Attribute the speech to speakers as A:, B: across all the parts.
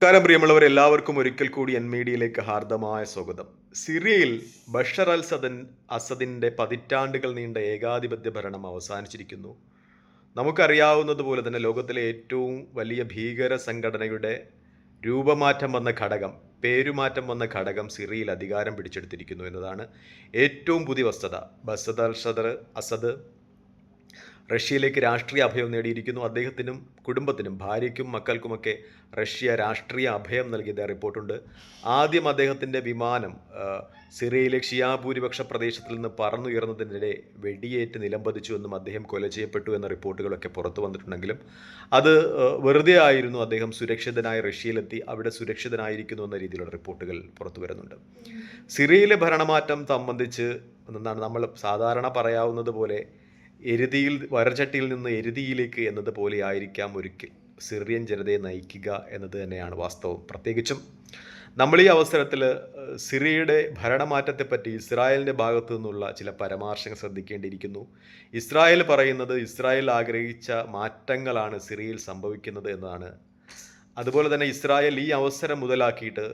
A: നമസ്കാരം പ്രിയമുള്ളവർ എല്ലാവർക്കും ഒരിക്കൽ കൂടി എൻ മീഡിയയിലേക്ക് ഹാർദമായ സ്വാഗതം. സിറിയയിൽ ബഷർ അൽ സദൻ അസദിന്റെ പതിറ്റാണ്ടുകൾ നീണ്ട ഏകാധിപത്യ ഭരണം അവസാനിച്ചിരിക്കുന്നു. നമുക്കറിയാവുന്നതുപോലെ തന്നെ ലോകത്തിലെ ഏറ്റവും വലിയ ഭീകര സംഘടനയുടെ രൂപമാറ്റം വന്ന ഘടകം പേരുമാറ്റം വന്ന ഘടകം സിറിയയിൽ അധികാരം പിടിച്ചെടുത്തിരിക്കുന്നു എന്നതാണ് ഏറ്റവും പുതിയ വസ്തുത. ബസദ് അൽ സദർ അസദ് റഷ്യയിലേക്ക് രാഷ്ട്രീയ അഭയം നേടിയിരിക്കുന്നു. അദ്ദേഹത്തിനും കുടുംബത്തിനും ഭാര്യയ്ക്കും മക്കൾക്കുമൊക്കെ റഷ്യ രാഷ്ട്രീയ അഭയം നൽകിയതായി റിപ്പോർട്ടുണ്ട്. ആദ്യം അദ്ദേഹത്തിന്റെ വിമാനം സിറിയയിലെ ഷിയാ ഭൂരിപക്ഷ പ്രദേശത്തിൽ നിന്ന് പറന്നുയർന്നതിനിടെ വെടിയേറ്റ് നിലംപതിച്ചു എന്നും അദ്ദേഹം കൊല ചെയ്യപ്പെട്ടു എന്ന റിപ്പോർട്ടുകളൊക്കെ പുറത്തു വന്നിട്ടുണ്ടെങ്കിലും അത് വെറുതെ ആയിരുന്നു അദ്ദേഹം സുരക്ഷിതനായി റഷ്യയിലെത്തി അവിടെ സുരക്ഷിതനായിരിക്കുന്നു എന്ന രീതിയിലുള്ള റിപ്പോർട്ടുകൾ പുറത്തു വരുന്നുണ്ട്. സിറിയയിലെ ഭരണമാറ്റം സംബന്ധിച്ച് എന്താണ് നമ്മൾ സാധാരണ പറയാവുന്നത് പോലെ എരുതിയിൽ വരചട്ടിയിൽ നിന്ന് എരുതിയിലേക്ക് എന്നതുപോലെ ആയിരിക്കാം ഒരിക്കൽ. സിറിയൻ ജനതയെ നയിക്കുക എന്നത് തന്നെയാണ് വാസ്തവം. പ്രത്യേകിച്ചും നമ്മൾ ഈ അവസരത്തിൽ സിറിയയുടെ ഭരണമാറ്റത്തെപ്പറ്റി ഇസ്രായേലിന്റെ ഭാഗത്തു നിന്നുള്ള ചില പരാമർശങ്ങൾ ശ്രദ്ധിക്കേണ്ടിയിരിക്കുന്നു. ഇസ്രായേൽ പറയുന്നത് ഇസ്രായേൽ ആഗ്രഹിച്ച മാറ്റങ്ങളാണ് സിറിയയിൽ സംഭവിക്കുന്നത് എന്നതാണ് അതുപോലെ തന്നെ ഇസ്രായേൽ ഈ അവസരം മുതലാക്കിയിട്ട്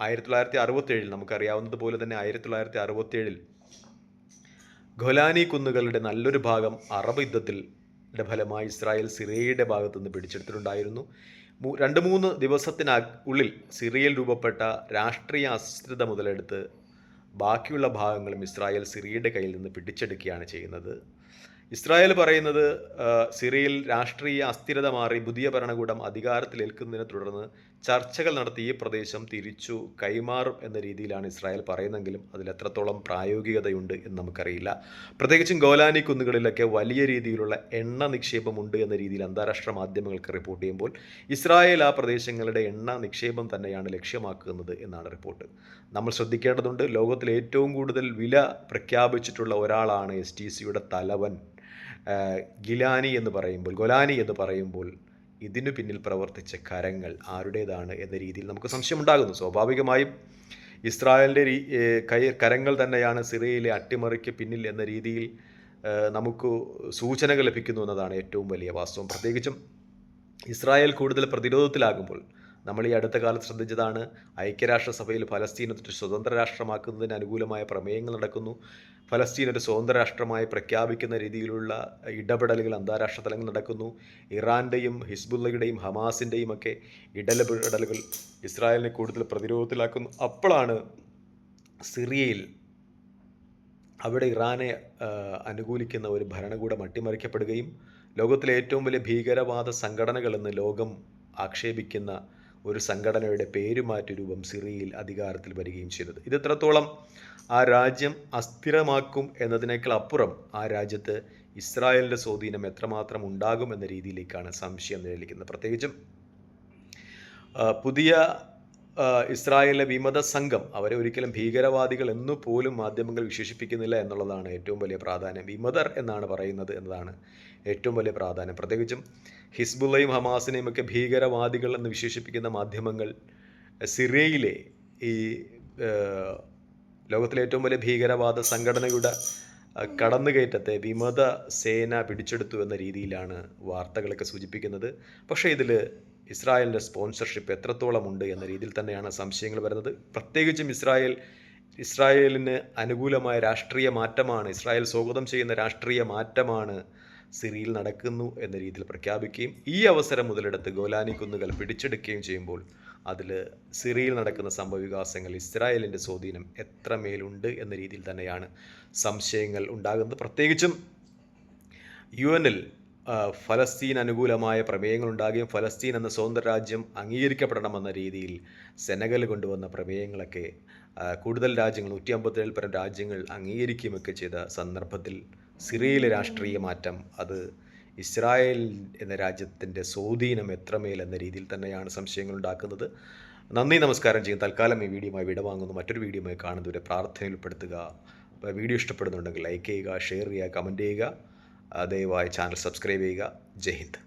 A: ആയിരത്തി തൊള്ളായിരത്തി അറുപത്തേഴിൽ നമുക്കറിയാവുന്നതുപോലെ തന്നെ ആയിരത്തി തൊള്ളായിരത്തി അറുപത്തേഴിൽ ഖൊലാനി കുന്നുകളുടെ നല്ലൊരു ഭാഗം അറബ് യുദ്ധത്തിൽ ഫലമായി ഇസ്രായേൽ സിറിയയുടെ ഭാഗത്തു നിന്ന് പിടിച്ചെടുത്തിട്ടുണ്ടായിരുന്നു രണ്ട് മൂന്ന് ദിവസത്തിന ഉള്ളിൽ സിറിയയിൽ രൂപപ്പെട്ട രാഷ്ട്രീയ അസ്ഥിരത മുതലെടുത്ത് ബാക്കിയുള്ള ഭാഗങ്ങളും ഇസ്രായേൽ സിറിയയുടെ കയ്യിൽ നിന്ന് പിടിച്ചെടുക്കുകയാണ് ചെയ്യുന്നത്. ഇസ്രായേൽ പറയുന്നത് സിറിയയിൽ രാഷ്ട്രീയ അസ്ഥിരത മാറി പുതിയ ഭരണകൂടം അധികാരത്തിലേൽക്കുന്നതിനെ തുടർന്ന് ചർച്ചകൾ നടത്തി ഈ പ്രദേശം തിരിച്ചു കൈമാറും എന്ന രീതിയിലാണ് ഇസ്രായേൽ പറയുന്നെങ്കിലും അതിൽ എത്രത്തോളം പ്രായോഗികതയുണ്ട് എന്ന് നമുക്കറിയില്ല. പ്രത്യേകിച്ചും ഗോലാനി കുന്നുകളിലൊക്കെ വലിയ രീതിയിലുള്ള എണ്ണ നിക്ഷേപമുണ്ട് എന്ന രീതിയിൽ അന്താരാഷ്ട്ര മാധ്യമങ്ങൾക്ക് റിപ്പോർട്ട് ചെയ്യുമ്പോൾ ഇസ്രായേൽ ആ പ്രദേശങ്ങളുടെ എണ്ണ നിക്ഷേപം തന്നെയാണ് ലക്ഷ്യമാക്കുന്നത് എന്നാണ് റിപ്പോർട്ട്. നമ്മൾ ശ്രദ്ധിക്കേണ്ടതുണ്ട് ലോകത്തിൽ ഏറ്റവും കൂടുതൽ വില പ്രഖ്യാപിച്ചിട്ടുള്ള ഒരാളാണ് എസ് ടി സിയുടെ തലവൻ. ഗിലാനി എന്ന് പറയുമ്പോൾ ഗൊലാനി എന്ന് പറയുമ്പോൾ ഇതിനു പിന്നിൽ പ്രവർത്തിച്ച കരങ്ങൾ ആരുടേതാണ് എന്ന രീതിയിൽ നമുക്ക് സംശയമുണ്ടാകുന്നു. സ്വാഭാവികമായും ഇസ്രായേലിന്റെ കൈ കരങ്ങൾ തന്നെയാണ് സിറിയയിലെ അട്ടിമറിക്ക് പിന്നിൽ എന്ന രീതിയിൽ നമുക്ക് സൂചനകൾ ലഭിക്കുന്നു എന്നതാണ് ഏറ്റവും വലിയ വാസ്തവം. പ്രത്യേകിച്ചും ഇസ്രായേൽ കൂടുതൽ പ്രതിരോധത്തിലാകുമ്പോൾ നമ്മൾ ഈ അടുത്ത കാലത്ത് ശ്രദ്ധിച്ചതാണ് ഐക്യരാഷ്ട്രസഭയിൽ ഫലസ്തീൻ ഒരു സ്വതന്ത്ര രാഷ്ട്രമാക്കുന്നതിന് അനുകൂലമായ പ്രമേയങ്ങൾ നടക്കുന്നു. ഫലസ്തീൻ ഒരു സ്വതന്ത്ര രാഷ്ട്രമായി പ്രഖ്യാപിക്കുന്ന രീതിയിലുള്ള ഇടപെടലുകൾ അന്താരാഷ്ട്ര തലങ്ങളിൽ നടക്കുന്നു. ഇറാന്റെയും ഹിസ്ബുല്ലയുടെയും ഹമാസിന്റെയും ഒക്കെ ഇടപെടലുകൾ ഇസ്രായേലിനെ കൂടുതൽ പ്രതിരോധത്തിലാക്കുന്നു. അപ്പോഴാണ് സിറിയയിൽ അവിടെ ഇറാനെ അനുകൂലിക്കുന്ന ഒരു ഭരണകൂടം അട്ടിമറിക്കപ്പെടുകയും ലോകത്തിലെ ഏറ്റവും വലിയ ഭീകരവാദ സംഘടനകളെന്ന് ലോകം ആക്ഷേപിക്കുന്ന ഒരു സംഘടനയുടെ പേരുമാറ്റ രൂപം സിറിയയിൽ അധികാരത്തിൽ വരികയും ചെയ്തത്. ഇത് എത്രത്തോളം ആ രാജ്യം അസ്ഥിരമാക്കും എന്നതിനേക്കാൾ അപ്പുറം ആ രാജ്യത്ത് ഇസ്രായേലിന്റെ സ്വാധീനം എത്രമാത്രം ഉണ്ടാകും എന്ന രീതിയിലേക്കാണ് സംശയം നിലനിൽക്കുന്നത്. പ്രത്യേകിച്ചും പുതിയ ഇസ്രായേലിലെ വിമത സംഘം അവരെ ഒരിക്കലും ഭീകരവാദികൾ എന്നു പോലും മാധ്യമങ്ങൾ വിശേഷിപ്പിക്കുന്നില്ല എന്നുള്ളതാണ് ഏറ്റവും വലിയ പ്രാധാന്യം. വിമതർ എന്നാണ് പറയുന്നത് എന്നതാണ് ഏറ്റവും വലിയ പ്രാധാന്യം. പ്രത്യേകിച്ചും ഹിസ്ബുള്ളയും ഹമാസിനെയും ഒക്കെ ഭീകരവാദികൾ എന്ന് വിശേഷിപ്പിക്കുന്ന മാധ്യമങ്ങൾ സിറിയയിലെ ഈ ലോകത്തിലെ ഏറ്റവും വലിയ ഭീകരവാദ സംഘടനയുടെ കടന്നുകയറ്റത്തെ വിമത സേന പിടിച്ചെടുത്തു എന്ന രീതിയിലാണ് വാർത്തകളൊക്കെ സൂചിപ്പിക്കുന്നത്. പക്ഷേ ഇതിൽ ഇസ്രായേലിന്റെ സ്പോൺസർഷിപ്പ് എത്രത്തോളം ഉണ്ട് എന്ന രീതിയിൽ തന്നെയാണ് സംശയങ്ങൾ വരുന്നത്. പ്രത്യേകിച്ചും ഇസ്രായേൽ ഇസ്രായേലിന് അനുകൂലമായ രാഷ്ട്രീയ മാറ്റമാണ് ഇസ്രായേൽ സ്വാഗതം ചെയ്യുന്ന രാഷ്ട്രീയ മാറ്റമാണ് സിറിയയിൽ നടക്കുന്നു എന്ന രീതിയിൽ പ്രഖ്യാപിക്കുകയും ഈ അവസരം മുതലെടുത്ത് ഗോലാനി കുന്നുകൾ പിടിച്ചെടുക്കുകയും ചെയ്യുമ്പോൾ അതിൽ സിറിയയിൽ നടക്കുന്ന സംഭവവികാസങ്ങൾ ഇസ്രായേലിന്റെ സ്വാധീനം എത്രമേലുണ്ട് എന്ന രീതിയിൽ തന്നെയാണ് സംശയങ്ങൾ ഉണ്ടാകുന്നത്. പ്രത്യേകിച്ചും യു എനിൽ ഫലസ്തീൻ അനുകൂലമായ പ്രമേയങ്ങൾ ഉണ്ടാകുകയും ഫലസ്തീൻ എന്ന സ്വതന്ത്ര രാജ്യം അംഗീകരിക്കപ്പെടണമെന്ന രീതിയിൽ സെനഗൽ കൊണ്ടുവന്ന പ്രമേയങ്ങളൊക്കെ കൂടുതൽ രാജ്യങ്ങൾ നൂറ്റി അമ്പത്തേഴ് പരം രാജ്യങ്ങൾ അംഗീകരിക്കുകയുമൊക്കെ ചെയ്ത സന്ദർഭത്തിൽ സിറിയയിലെ രാഷ്ട്രീയ മാറ്റം അത് ഇസ്രായേൽ എന്ന രാജ്യത്തിന്റെ സ്വാധീനം എത്രമേൽ എന്ന രീതിയിൽ തന്നെയാണ് സംശയങ്ങൾ ഉണ്ടാക്കുന്നത് നന്ദി നമസ്കാരം ചെയ്യും. തൽക്കാലം ഈ വീഡിയോയുമായി വിടവാങ്ങുന്നു മറ്റൊരു വീഡിയോയുമായി കാണുന്നവരെ പ്രാർത്ഥനയിൽ പെടുത്തുക വീഡിയോ ഇഷ്ടപ്പെടുന്നുണ്ടെങ്കിൽ ലൈക്ക് ചെയ്യുക ഷെയർ ചെയ്യുക കമന്റ് ചെയ്യുക. ദയവായി ചാനൽ സബ്സ്ക്രൈബ് ചെയ്യുക. ജയ് ഹിന്ദ്.